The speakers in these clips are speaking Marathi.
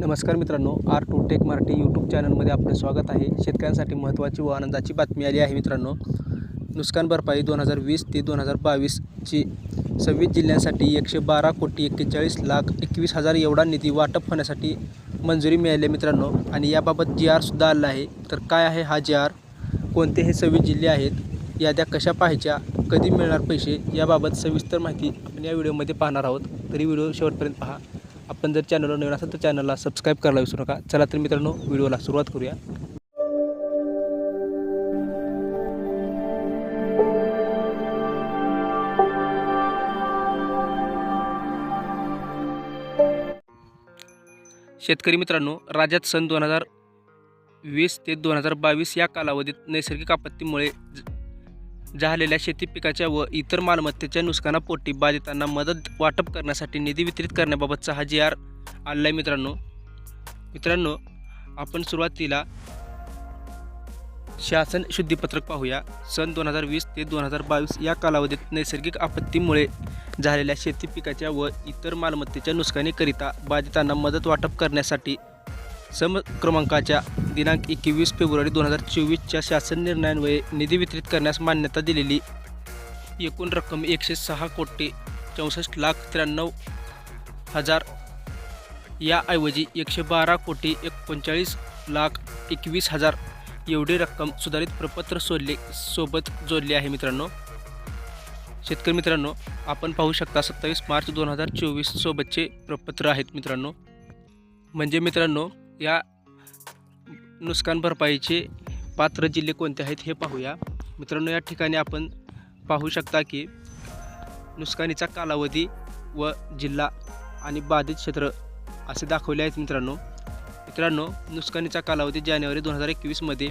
नमस्कार मित्रांनो R two tech Marathi YouTube चॅनलमध्ये आपलं स्वागत आहे. शेतकऱ्यांसाठी महत्त्वाची व आनंदाची बातमी आली आहे मित्रांनो. नुकसान भरपाई दोन हजार वीस ते दोन हजार बावीसची सव्वीस जिल्ह्यांसाठी एकशे बारा कोटी एक्केचाळीस लाख एकवीस हजार एवढा निधी वाटप होण्यासाठी मंजुरी मिळाली आहे मित्रांनो. आणि याबाबत जी आरसुद्धा आला आहे. तर काय आहे हा जी आर? कोणते हे सव्वीस जिल्हे आहेत? याद्या कशा पाहायच्या? कधी मिळणार पैसे? याबाबत सविस्तर माहिती आपण या व्हिडिओमध्ये पाहणार आहोत. तरी व्हिडिओ शेवटपर्यंत पहा. आपण जर चॅनलवर नवीन असाल तर चॅनलला सबस्क्राईब करायला विसरू नका. चला तर मित्रांनो व्हिडिओला सुरुवात करूया. शेतकरी मित्रांनो राज्यात सन दोन हजार वीस ते दोन हजार बावीस या कालावधीत नैसर्गिक आपत्तीमुळे ज- झालेल्या शेती पिकाच्या व इतर मालमत्तेच्या नुकसानापोटी बाधितांना मदत वाटप करण्यासाठी निधी वितरित करण्याबाबतचा हा जी आर आला आहे मित्रांनो. मित्रांनो आपण सुरुवातीला शासन शुद्धीपत्रक पाहूया. सन दोन हजार वीस ते दोन हजार बावीस या कालावधीत नैसर्गिक आपत्तीमुळे झालेल्या शेती पिकाच्या व इतर मालमत्तेच्या नुकसानीकरिता बाधितांना मदत वाटप करण्यासाठी सम क्रमांकाच्या दिनांक एकवीस फेब्रुवारी दोन हजार चोवीसच्या शासन निर्णयान्वये निधी वितरित करण्यास मान्यता दिलेली एकूण रक्कम एकशे सहा कोटी चौसष्ट लाख त्र्याण्णव हजार याऐवजी एकशे बारा कोटी एकोणचाळीस लाख एकवीस हजार एवढी रक्कम सुधारित प्रपत्र सोडले सोबत जोडली आहे मित्रांनो. शेतकरी मित्रांनो आपण पाहू शकता सत्तावीस मार्च दोन हजार चोवीस सोबतचे प्रपत्र आहेत मित्रांनो. म्हणजे मित्रांनो या नुकसान भरपाईचे पात्र जिल्हे कोणते आहेत हे पाहूया. मित्रांनो या ठिकाणी आपण पाहू शकता की नुकसानीचा कालावधी व जिल्हा आणि बाधित क्षेत्र असे दाखवले आहेत मित्रांनो. मित्रांनो नुकसानीचा कालावधी जानेवारी दोन हजार एकवीसमध्ये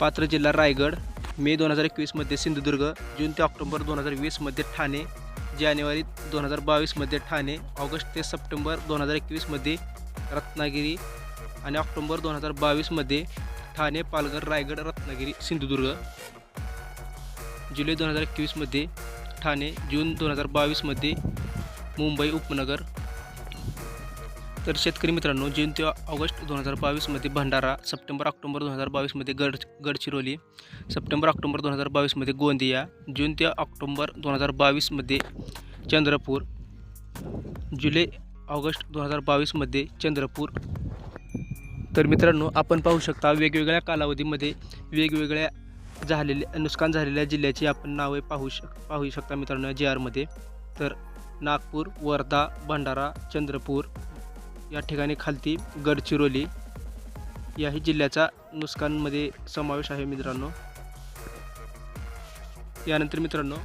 पात्र जिल्हा रायगड मे दोन हजार एकवीसमध्ये सिंधुदुर्ग जून ते ऑक्टोबर दोन हजार वीसमध्ये ठाणे जानेवारी दोन हजार बावीसमध्ये ठाणे ऑगस्ट ते सप्टेंबर दोन हजार एकवीसमध्ये रत्नागिरी आणि ऑक्टोंबर दोन हजार बावीसमध्ये ठाणे पालघर रायगड रत्नागिरी सिंधुदुर्ग जुलै दोन हजार एकवीसमध्ये ठाणे जून दोन हजार बावीसमध्ये मुंबई उपनगर. तर शेतकरी मित्रांनो जून ते ऑगस्ट दोन हजार बावीसमध्ये भंडारा सप्टेंबर ऑक्टोबर दोन हजार बावीसमध्ये गड गडचिरोली सप्टेंबर ऑक्टोबर दोन हजार बावीसमध्ये गोंदिया जून ते ऑक्टोबर दोन हजार बावीसमध्ये चंद्रपूर जुलै ऑगस्ट दोन हजार बावीसमध्ये चंद्रपूर तर मित्रांनो आपण पाहू शकता वेगवेगळ्या कालावधीमध्ये वेगवेगळ्या झालेल्या नुकसान झालेल्या जिल्ह्याची आपण नावे पाहू शक पाहू शकता मित्रांनो जी आरमध्ये तर नागपूर वर्धा भंडारा चंद्रपूर या ठिकाणी खालती गडचिरोली याही जिल्ह्याचा नुकसानमध्ये समावेश आहे मित्रांनो. यानंतर मित्रांनो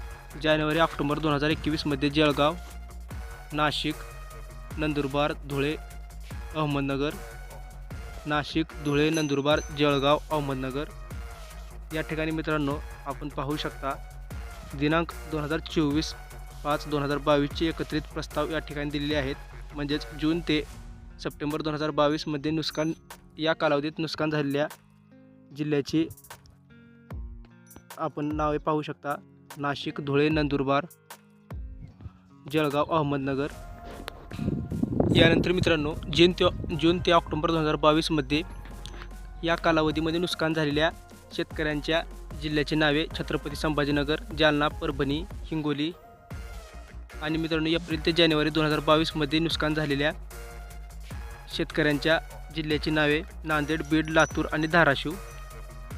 जानेवारी ऑक्टोबर दोन हजार एकवीसमध्ये जळगाव नाशिक नंदुरबार धुळे अहमदनगर नाशिक धुळे नंदुरबार जळगाव अहमदनगर. या ठिकाणी मित्रांनो आपण पाहू शकता दिनांक दोन हजार चोवीस पाच दोन हजार बावीसचे एकत्रित प्रस्ताव या ठिकाणी दिलेले आहेत. म्हणजेच जून ते सप्टेंबर दोन हजार बावीसमध्ये नुकसान या कालावधीत नुकसान झालेल्या जिल्ह्याची आपण नावे पाहू शकता. नाशिक धुळे नंदुरबार जळगाव अहमदनगर. यानंतर मित्रांनो जून ते जून ते ऑक्टोबर दोन हजार बावीसमध्ये या कालावधीमध्ये नुकसान झालेल्या शेतकऱ्यांच्या जिल्ह्याची नावे छत्रपती संभाजीनगर जालना परभणी हिंगोली आणि मित्रांनो एप्रिल ते जानेवारी दोन हजार बावीसमध्ये नुकसान झालेल्या शेतकऱ्यांच्या जिल्ह्याची नावे नांदेड बीड लातूर आणि धाराशिव.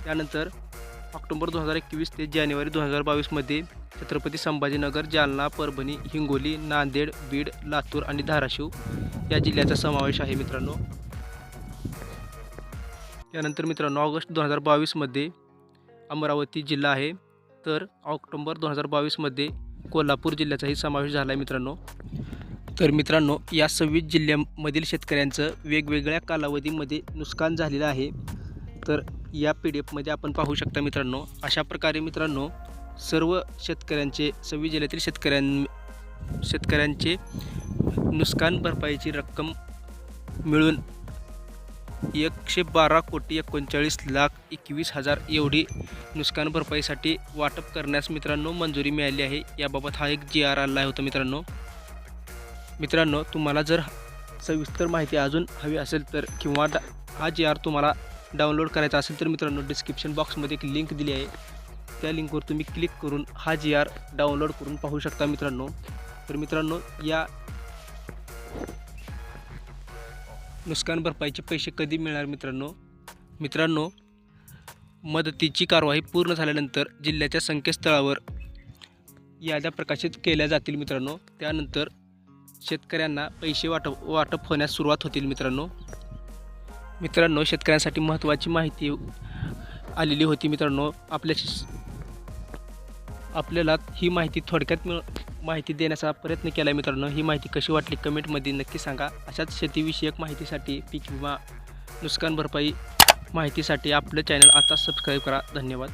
त्यानंतर ऑक्टोबर दोन हजार एकवीस ते जानेवारी दोन हजार बावीसमध्ये छत्रपती संभाजीनगर जालना परभणी हिंगोली नांदेड बीड लातूर आणि धाराशिव या जिल्ह्याचा समावेश आहे मित्रांनो. यानंतर मित्रांनो ऑगस्ट दोन हजार बावीसमध्ये अमरावती जिल्हा आहे. तर ऑक्टोंबर दोन हजार बावीसमध्ये कोल्हापूर जिल्ह्याचाही समावेश झाला आहे मित्रांनो. तर मित्रांनो या सव्वीस जिल्ह्यांमधील शेतकऱ्यांचं वेगवेगळ्या कालावधीमध्ये नुकसान झालेलं आहे. तर या पी डी एफमध्ये आपण पाहू शकता मित्रांनो अशा प्रकारे मित्रांनो सर्व शेतकऱ्यांचे सव्वीस जिल्ह्यातील शेतकऱ्यां शेतकऱ्यांचे नुकसान भरपाईची रक्कम मिळून एकशे बारा कोटी एकोणचाळीस लाख एकवीस हजार एवढी नुकसान भरपाईसाठी वाटप करण्यास मित्रांनो मंजुरी मिळाली आहे. याबाबत हा एक जी आर आला होता मित्रांनो. मित्रांनो तुम्हाला जर सविस्तर माहिती अजून हवी असेल तर किंवा हा जी आर तुम्हाला डाउनलोड करायचा असेल तर मित्रांनो डिस्क्रिप्शन बॉक्समध्ये एक लिंक दिली आहे. त्या लिंकवर तुम्ही क्लिक करून हा जी आर डाउनलोड करून पाहू शकता मित्रांनो. तर मित्रांनो या नुकसान भरपाईचे पैसे कधी मिळणार मित्रांनो? मित्रांनो मदतीची कारवाई पूर्ण झाल्यानंतर जिल्ह्याच्या संकेतस्थळावर याद्या प्रकाशित केल्या जातील मित्रांनो. त्यानंतर शेतकऱ्यांना पैसे वाटप वाटप होण्यास सुरुवात होतील मित्रांनो. मित्रांनो शेतकऱ्यांसाठी महत्त्वाची माहिती आलेली होती मित्रांनो. आपल्या श- आपल्याला ही माहिती थोडक्यात मिळ माहिती देण्याचा प्रयत्न केला आहे मित्रांनो. ही माहिती कशी वाटली कमेंटमध्ये नक्की सांगा. अशाच शेतीविषयक माहितीसाठी पीक विमा नुकसान भरपाई माहितीसाठी आपलं चॅनल आता सबस्क्राईब करा. धन्यवाद.